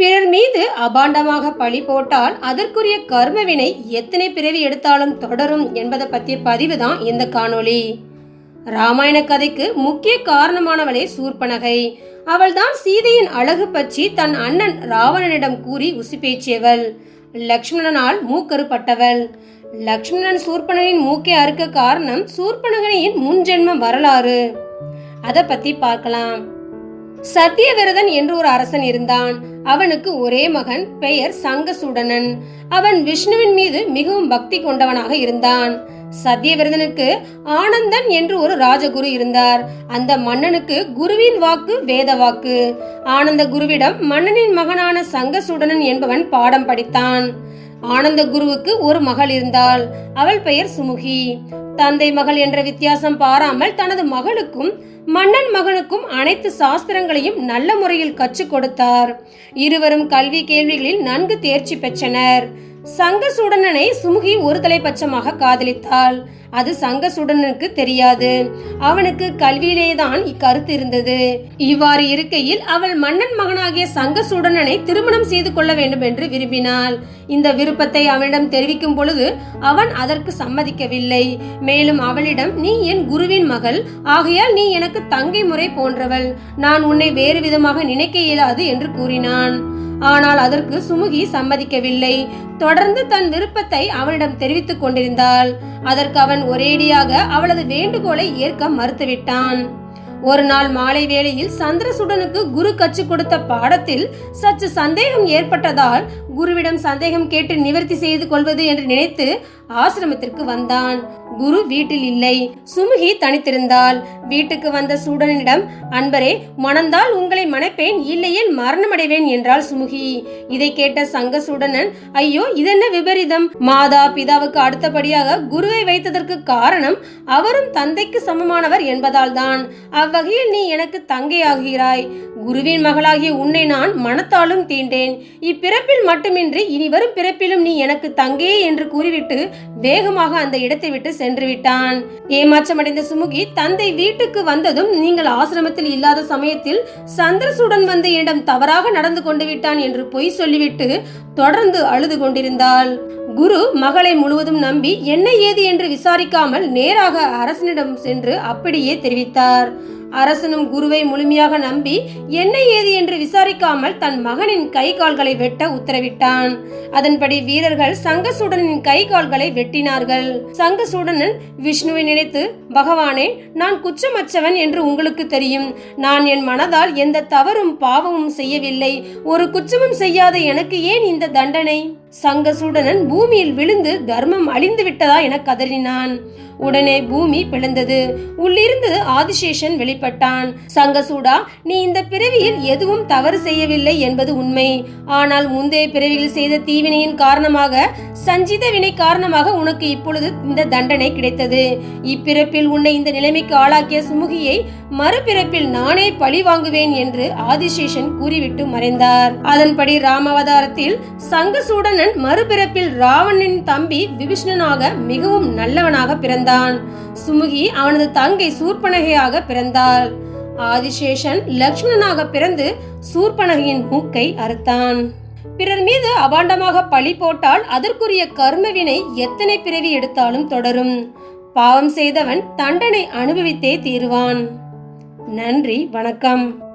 பிறர் மீது அபாண்டமாக பழி போட்டால் அதற்குரிய கர்மவினை எத்தனை பிறவி எடுத்தாலும் தொடரும் என்பதை பற்றிய பதிவு தான் இந்த காணொளி. ராமாயண கதைக்கு முக்கிய காரணமானவளே சூர்பனகை. அவள்தான் சீதையின் அழகு பற்றி தன் அண்ணன் ராவணனிடம் கூறி உசிப்பேச்சியவள் லக்ஷ்மணனால் மூக்கறுப்பட்டவள் லக்ஷ்மணன் சூர்பனகின் மூக்கை அறுக்க காரணம் சூர்பனகனின் முன்ஜென்ம வரலாறு. அதை பற்றி பார்க்கலாம். சத்தியவிரதன் என்று ஒரு அரசன் இருந்தான். அவனுக்கு ஒரே மகன் பெயர் சங்கசூடனன். அவன் விஷ்ணுவின் மீது மிகவும் பக்தி கொண்டவனாக இருந்தான். சத்தியவிரதனுக்கு ஆனந்தன் என்று ஒரு ராஜகுரு இருந்தார். அந்த மன்னனுக்கு குருவின் வாக்கு வேத வாக்கு. ஆனந்த குருவிடம் மன்னனின் மகனான சங்கசூடனன் என்பவன் பாடம் படித்தான். ஆனந்த குருவுக்கு ஒரு மகள் இருந்தாள். அவள் பெயர் சுமுகி. தந்தை மகள் என்ற வித்தியாசம் பாராமல் தனது மகளுக்கும் மன்னன் மகனுக்கும் அனைத்து சாஸ்திரங்களையும் நல்ல முறையில் கற்றுக் கொடுத்தார். இருவரும் கல்வி கேள்விகளில் நன்கு தேர்ச்சி பெற்றனர். சங்கசூடனனை சுமுகி ஒரு தலைபட்சமாக காதலித்தாள். அது சங்கசூடனுக்கு தெரியாது. அவனுக்கு கல்வியிலேதான் இக்கருத்து இருந்தது. இவ்வாறு இருக்கையில் அவள் மன்னன் மகனாகிய சங்கசூடனனை திருமணம் செய்து கொள்ள வேண்டும் என்று விரும்பினாள். இந்த விருப்பத்தை அவனிடம் தெரிவிக்கும் பொழுது அவன் அதற்கு சம்மதிக்கவில்லை. மேலும் அவளிடம் நீ என் குருவின் மகள். ஆகையால் நீ எனக்கு தங்கை முறை போன்றவள். நான் உன்னை வேறு விதமாக நினைக்க இயலாது என்று கூறினான். ஆனால் அதற்கு சுமுகி சம்மதிக்கவில்லை. தொடர்ந்து தன் விருப்பத்தை அவனிடம் தெரிவித்துக் கொண்டிருந்தாள். அதற்கு அவன் ஒரேடியாக அவளது வேண்டுகோளை ஏற்க மறுத்துவிட்டான். ஒரு நாள் மாலை வேளையில் சந்திரசூடனுக்கு குரு கற்றுக் கொடுத்த பாடத்தில் சற்று சந்தேகம் ஏற்பட்டதால் குருவிடம் சந்தேகம் கேட்டு நிவர்த்தி செய்து கொள்வது என்று நினைத்து ஆசிரமத்திற்கு வந்தான். குரு வீட்டில் இல்லை. சுமுகி தனித்திருந்தாள். வீட்டுக்கு வந்த சூடனிடம் அன்பரே மணந்தால் உங்களை மணப்பேன் இல்லையேல் மரணமடைவேன் என்றாள் சுமுகி. இதை கேட்ட சங்க சூடனன் ஐயோ இதென்ன விபரீதம்? மாதா பிதாவுக்கு அடுத்தபடியாக குருவை வைத்ததற்கு காரணம் அவரும் தந்தைக்கு சமமானவர் என்பதால் தான். அவ்வகையில் நீ எனக்கு தங்கையாகிறாய் குருவின் மகளாகிய உன்னை நான் மனத்தாலும் தீண்டேன். இப்பிறப்பில் மட்டுமின்றி இனிவரும் பிறப்பிலும் நீ எனக்கு தங்கே என்று கூறிவிட்டு வேகமாக அந்த இடத்தை விட்டு சென்று விட்டான். ஏமாற்றமடைந்த சுமுகி தந்தை வீட்டுக்கு வந்ததும் நீங்கள் ஆசிரமத்தில் இல்லாத சமயத்தில் சந்திரசூடன் வந்து என்னிடம் தவறாக நடந்து கொண்டு விட்டான் என்று பொய் சொல்லிவிட்டு தொடர்ந்து அழுது கொண்டிருந்தாள். குரு மகளை முழுவதும் நம்பி என்ன ஏது? என்று விசாரிக்காமல் நேராக அரசனிடம் சென்று அப்படியே தெரிவித்தார். அரசனும் குருவை முழுமையாக நம்பி என்ன ஏது என்று விசாரிக்காமல் தன் மகனின் கை கால்களை வெட்ட உத்தரவிட்டான். அதன்படி வீரர்கள் சங்கசூடனின் கை கால்களை வெட்டினார்கள். சங்கசூடனன் விஷ்ணுவை நினைத்து பகவானே நான் குற்றமற்றவன் என்று உங்களுக்கு தெரியும். நான் என் மனதால் எந்த தவறும் பாவமும் செய்யவில்லை. ஒரு குற்றமும் செய்யாத எனக்கு ஏன் இந்த தண்டனை? சங்கசூடனன் பூமியில் விழுந்து தர்மம் அழிந்து விட்டதா என கதறினான். உடனே பூமி பிளந்தது. உள்ளிருந்து ஆதிசேஷன் வெளிப்பட்டான். சங்கசூடா நீ இந்த பிறவியில் எதுவும் தவறு செய்யவில்லை என்பது உண்மை. ஆனால் முந்தைய பிறவியில் செய்த தீவினையின் காரணமாக சஞ்சித வினை காரணமாக உனக்கு இப்பொழுது இந்த தண்டனை கிடைத்தது. இப்பிறப்பில் உன்னை இந்த நிலைமைக்கு ஆளாக்கிய சுமுகியை மறுபிறப்பில் நானே பழி வாங்குவேன் என்று ஆதிசேஷன் கூறிவிட்டு மறைந்தார். அதன்படி ராமவதாரத்தில் சங்கசூடனன் மறுபிறப்பில் ராவணனின் தம்பி விபீஷ்ணனாக மிகவும் நல்லவனாக பிறந்தான். சுமுகி அவனது தங்கை சூர்பனகையாக பிறந்தாள். ஆதிசேஷன் லக்ஷ்மணனாக பிறந்து சூர்பனகையின் மூக்கை அறுத்தான். பிறர் மீது அபாண்டமாக பழி போட்டால் அதற்குரிய கர்மவினை எத்தனை பிறவி எடுத்தாலும் தொடரும். பாவம் செய்தவன் தண்டனை அனுபவித்தே தீருவான். நன்றி வணக்கம்.